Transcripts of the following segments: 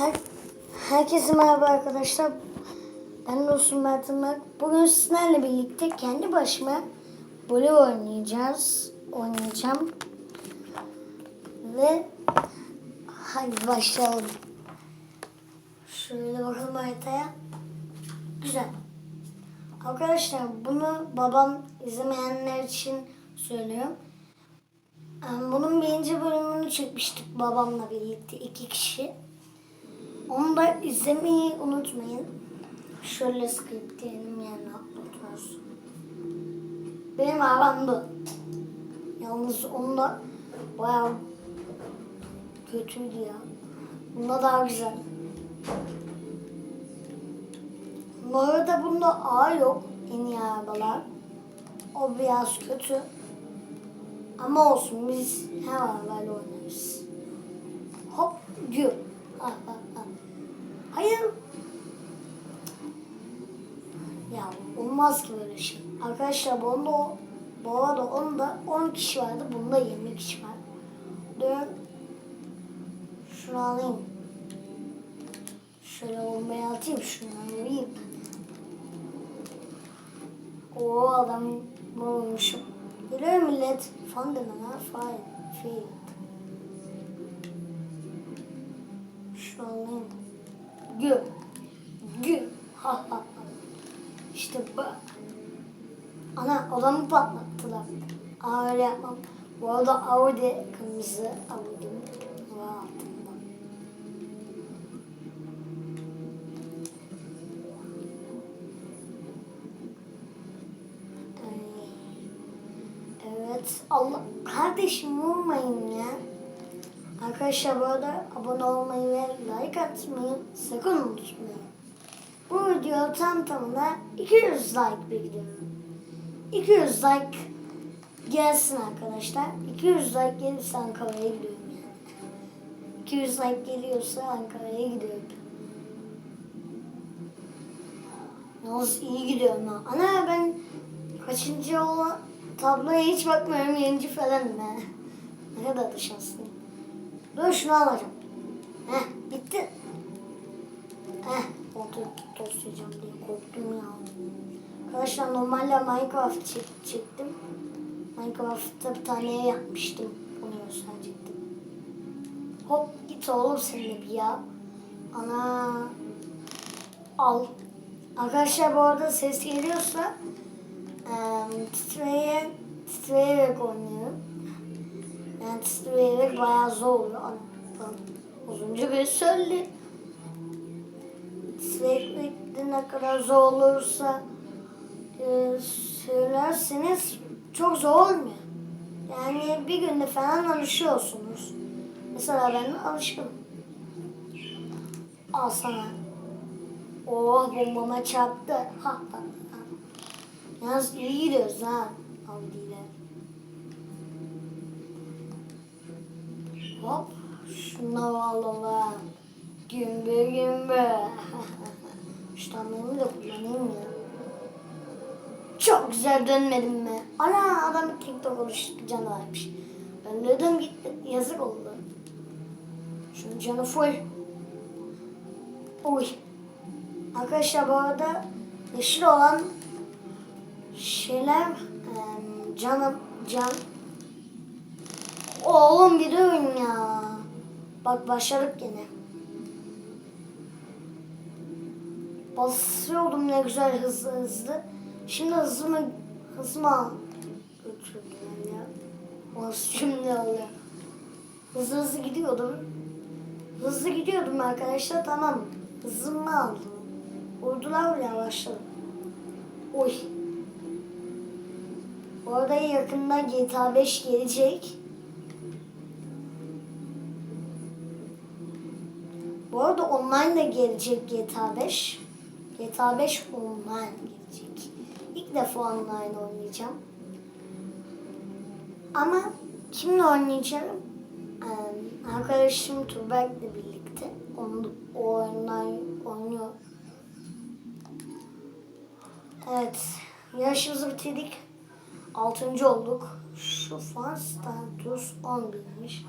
Her, herkese merhaba arkadaşlar. Ben Dostum Irmak. Bugün sizlerle birlikte kendi başıma voley oynayacağız. Oynayacağım. Ve hadi başlayalım. Şöyle bakalım haritaya. Güzel. Arkadaşlar bunu babam izlemeyenler için söylüyorum. Ee, Bunun birinci bölümünü çekmiştik babamla birlikte iki kişi. Onu da izlemeyi unutmayın. Şöyle script diyelim yani unutmaz. Benim arabam bu. Yalnız onda bayağı kötüydü ya. Bunda daha güzel. Bu arada bunda A yok en iyi arabalar. O biraz kötü. Ama olsun biz her arabayla oynarız. Hop gül. Ha, ha, ha. Hayır. Ya olmaz ki böyle şey. Arkadaşlar bunda o bu arada onda 10 kişi vardı. Bunda 20 kişi var. Dön. Şunu alayım. Şöyle olmaya atayım. Şunu alayım. O adam bulmuşum. Geliyor millet. Fundamental fire. Field. Şu Gül. Gül. Ha ha ha. İşte bu. Ana odamı patlattılar. Aa öyle yapmam. Bu arada Audi kırmızı Audi'm. Evet. Allah kardeşim vurmayın ya. Arkadaşlar bu arada abone olmayı ve like atmayı sakın unutmayın. Bu video tam tamına 200 like bekliyorum. 200 like gelsin arkadaşlar. 200 like gelirse Ankara'ya gidiyorum yani. 200 like geliyorsa Ankara'ya gidiyorum. Yalnız iyi gidiyorum ha. Ana ben kaçıncı olan tabloya hiç bakmıyorum. Yenici falan ben. Ne kadar da şanslıyım. Şunu alacağım. Heh bitti. Heh oldu toslayacağım diye korktum ya. Arkadaşlar normalde Minecraft çek, çektim. Minecraft'ta bir tane yapmıştım. Onu gösterecektim. Hop git oğlum sen de bir ya. Ana. Al. Arkadaşlar bu arada ses geliyorsa eee titreye, titreyerek oynuyorum. Yani titreyerek bayağı zor tamam. Uzunca bir söyle. De ne kadar zor olursa e, söylerseniz çok zor olmuyor. Yani bir günde falan alışıyorsunuz. Mesela ben alışkınım. Al sana. Oh bombama çarptı. Ha, ha, ha. Yalnız iyi gidiyoruz ha. Audi ile. Hop. Şunları alalım. Gümbür gümbür. Şu tamamını da kullanayım ya. Çok güzel dönmedim mi? Ana adam TikTok oluştu canı varmış. Ben dedim gitti. Yazık oldu. Şunun canı full. Oy. Arkadaşlar bu arada yeşil olan şeyler canım can Oğlum bir oyun ya. Bak başladık gene. Basıyordum ne güzel hızlı hızlı. Şimdi hızımı hızıma götürdüm ya. Nasıl şimdi oluyor? Hızlı hızlı gidiyordum. Hızlı gidiyordum arkadaşlar tamam. Hızımı aldım. Vurdular ya başladım. Oy. Orada yakında GTA 5 gelecek. Bu arada online de gelecek GTA 5. GTA 5 online gelecek. İlk defa online oynayacağım. Ama kimle oynayacağım? Ee, arkadaşım Tuğberk'le birlikte. Onu, o online oynuyor. Evet. Yarışımızı bitirdik. Altıncı olduk. Şu fan status 11'miş.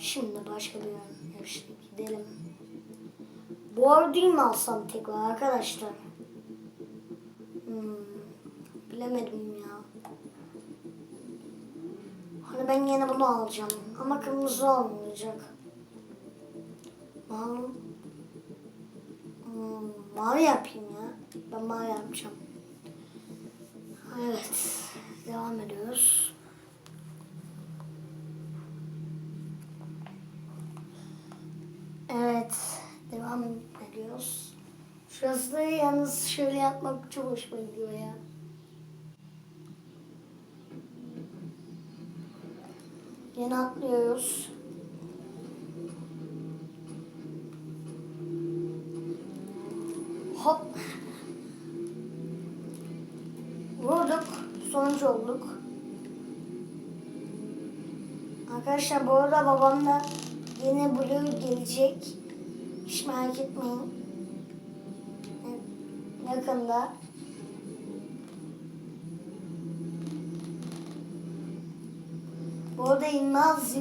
Şimdi başka bir yarışa gidelim. Board mi alsam tekrar arkadaşlar? Hmm, bilemedim ya. Hani ben yine bunu alacağım. Ama kırmızı olmayacak. Mavi, hmm, mavi yapayım ya. Ben mavi yapacağım. Evet. Devam ediyoruz. Şurası da yalnız şöyle yapmak çok hoşuma gidiyor ya. Yine atlıyoruz. Hop. Vurduk. Sonuç olduk. Arkadaşlar bu arada babam da yine Blue gelecek. Hiç merak etmeyin. Yakında. Bu arada İlmaz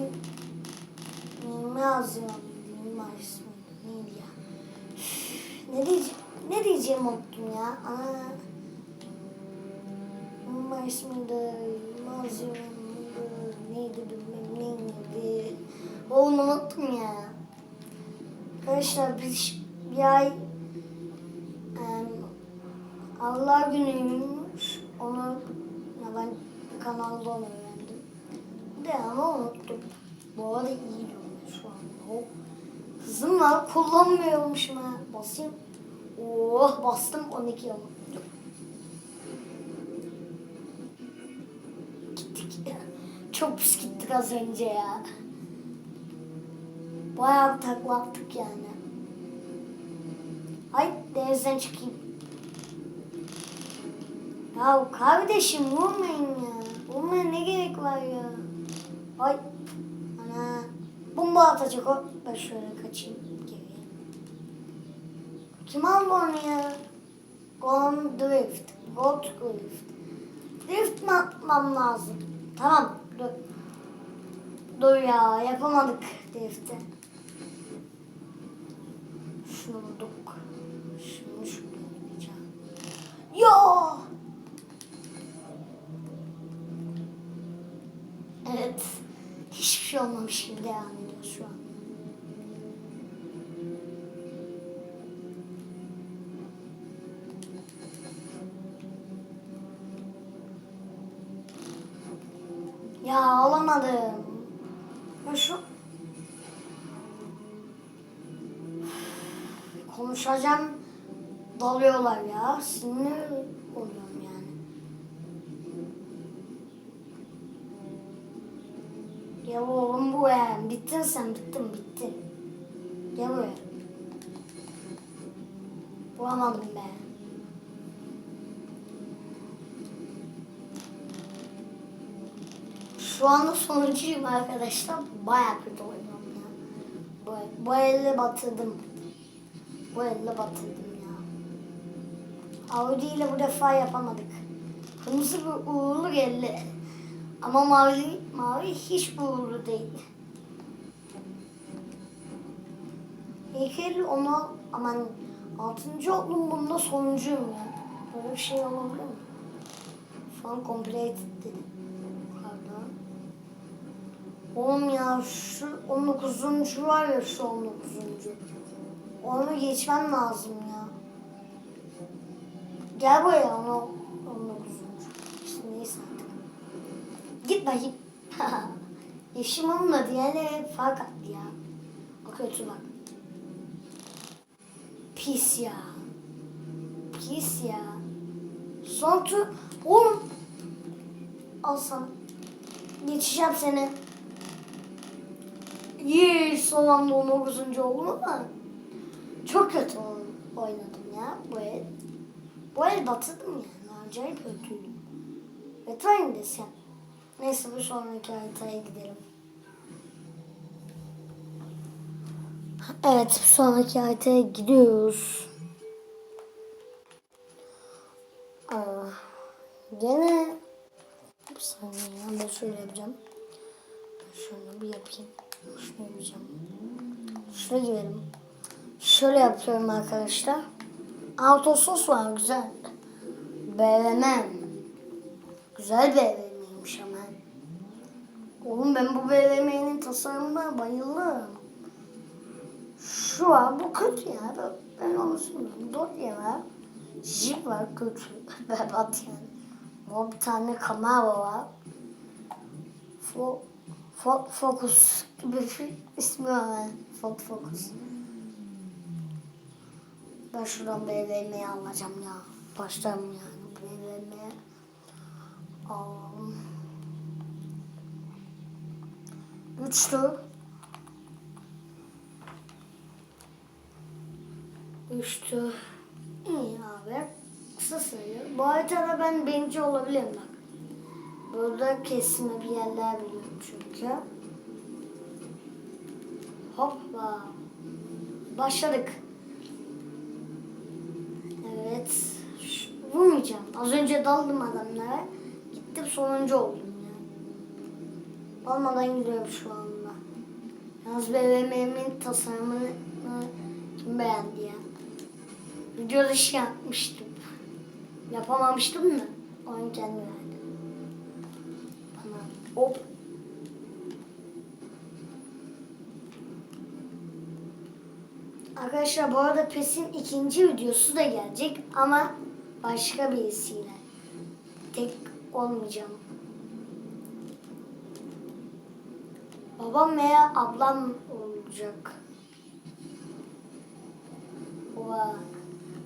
İlmaz İlmaz neydi ya? Ne diyeceğim, ne diyeceğim unuttum ya. Aa. İlmaz mıydı? İlmaz mıydı? Neydi bilmem neydi? Onu unuttum ya. Arkadaşlar biz bir ay Allah günüymüş. Onu ben kanalda onu öğrendim. De ama unuttum. Bu arada iyi diyorum şu an. Hop. Hızım var kullanmıyormuşum ha. Basayım. Oh bastım 12 yıl. Gittik. Çok pis gittik az önce ya. Bayağı takla attık yani. Ay denizden çıkayım. Ya kardeşim vurmayın ya. Vurmaya ne gerek var ya. Ay. Ana. Bomba atacak o. Ben şöyle kaçayım geriye. Kim aldı onu ya? Gone Drift. Gold Drift. Drift mi atmam lazım? Tamam. Dur. Dur ya yapamadık Drift'i. Şunu bulduk. Şunu şuraya gideceğim. Ya! Evet. Hiçbir şey olmamış gibi devam ediyor şu an. Ya alamadım. Ya şu konuşacağım dalıyorlar ya. Sinir oluyorum yani. Gel oğlum buraya. Bittin sen bittin bittin. Gel buraya. Bulamadım be. Şu anda sonuncuyum arkadaşlar. Baya kötü oynuyorum ya. Bu, bu elle batırdım. Bu elle batırdım ya. Audi ile bu defa yapamadık. Kırmızı bir uğurlu geldi. Ama mavi, mavi hiç uğurlu değil. Heykeli ona aman altıncı oldum bunda sonuncuyum ya. Böyle bir şey olabilir mi? Fan complete dedi. Pardon. Oğlum ya şu 19. var ya şu 19. Onu geçmem lazım ya. Gel buraya onu 19. İşte neyse artık. Git bakayım. Yaşım olmadı yani fark attı ya. O kötü bak. Pis ya. Pis ya. Son tur. Oğlum. Al. Geçeceğim seni. Yee son anda 19. oldum ama çok kötü oynadım ya bu el. Bu el batırdım yani. Acayip kötüydüm. Ve time desem. Neyse bir sonraki haritaya gidelim. Evet sonraki haritaya gidiyoruz. Aa, gene bir saniye ben şöyle yapacağım. Şöyle bir yapayım. Şunu Girmeyeceğim. Şuraya girelim. Şöyle yapıyorum arkadaşlar. Autosos var güzel. BVM. Güzel BVM'ymiş ama. Oğlum ben bu BVM'nin tasarımına bayıldım. Şu var bu kötü ya. Ben- onu söylüyorum. Dodge var. Jeep var kötü. Berbat yani. Bu bir tane Camaro var. Fo Ford Focus gibi bir şey ismi var. yani. Ford Focus. Ben şuradan BVM'yi alacağım ya. Başlarım yani BVM'ye. Alalım. Üçtü. Üçtü. İyi abi. Kısa sayıyor. Bu haritada ben birinci olabilirim bak. Burada kesme bir yerler biliyorum çünkü. Hoppa. Başladık. Evet. Vurmayacağım. Az önce daldım adamlara. Gittim sonuncu oldum ya. Olmadan gidiyorum şu anda. Yalnız BVM'nin tasarımını kim beğendi ya? Video dışı yapmıştım. Yapamamıştım mı? Oyun kendi verdi. Bana hop. Arkadaşlar bu arada PES'in ikinci videosu da gelecek ama başka birisiyle. Tek olmayacağım. Babam veya ablam olacak. Oha.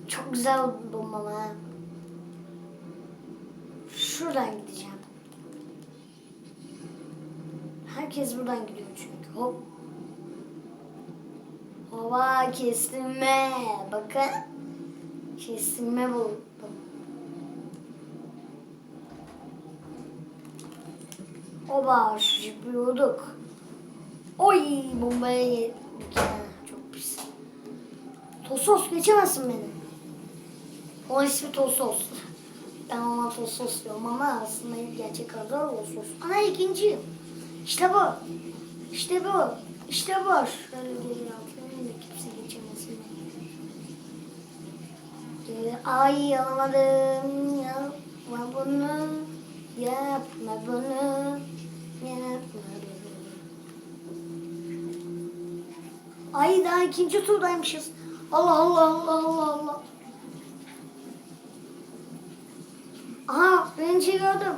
Çok güzel ha. Şuradan gideceğim. Herkes buradan gidiyor çünkü. Hop. Hava kestirme. Bakın. Kestirme buldum. Oba şu jipi vurduk. Oy bombaya yedik. Çok pis. Tosos geçemezsin beni. Onun ismi Tosos. Ben ona Tosos diyorum ama aslında gerçek adı Tosos. Ana ikinciyim. İşte bu. İşte bu. İşte bu. Şöyle geri atlayayım da kimse geçemesin. Geri, ay alamadım. Yapma bunu. Yapma bunu. Yapma bunu. Ay daha ikinci turdaymışız. Allah Allah Allah Allah Allah. Aha birinci gördüm.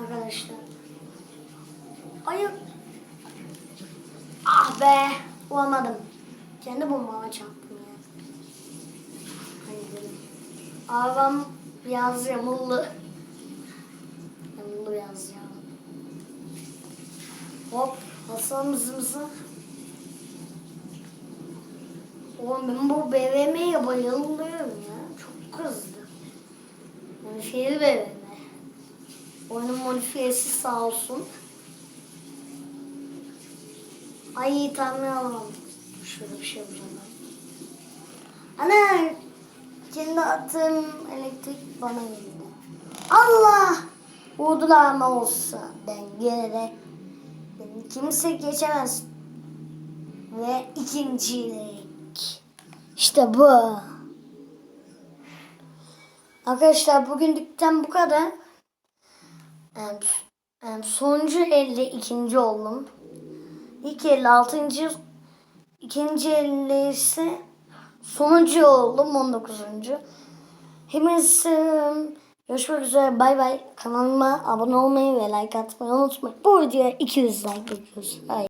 Arkadaşlar. Hayır. Ah be. Olamadım. Kendi bombama çarptım ya. Hadi gidelim. Arabam biraz yamullu. Yamullu biraz ya. Hop. Basalım hızımızı. Oğlum ben bu BVM'ye bayılıyorum ya. Çok hızlı. Modifiyeli BVM. Oyunun modifiyesi sağ olsun. Ay tahmin alamadım. Şöyle bir şey ben. Ana! Kendi attığım elektrik bana geldi. Allah! Vurdular ama olsa. Ben gene de kimse geçemez. Ve ikincilik. İşte bu. Arkadaşlar bugünlükten bu kadar. Sonuncu elde ikinci oldum. İlk elde altıncı. ikinci elde ise sonuncu oldum 19. Hepiniz görüşmek üzere bay bay. Kanalıma abone olmayı ve like atmayı unutmayın. Bu videoya 200 like bekliyoruz.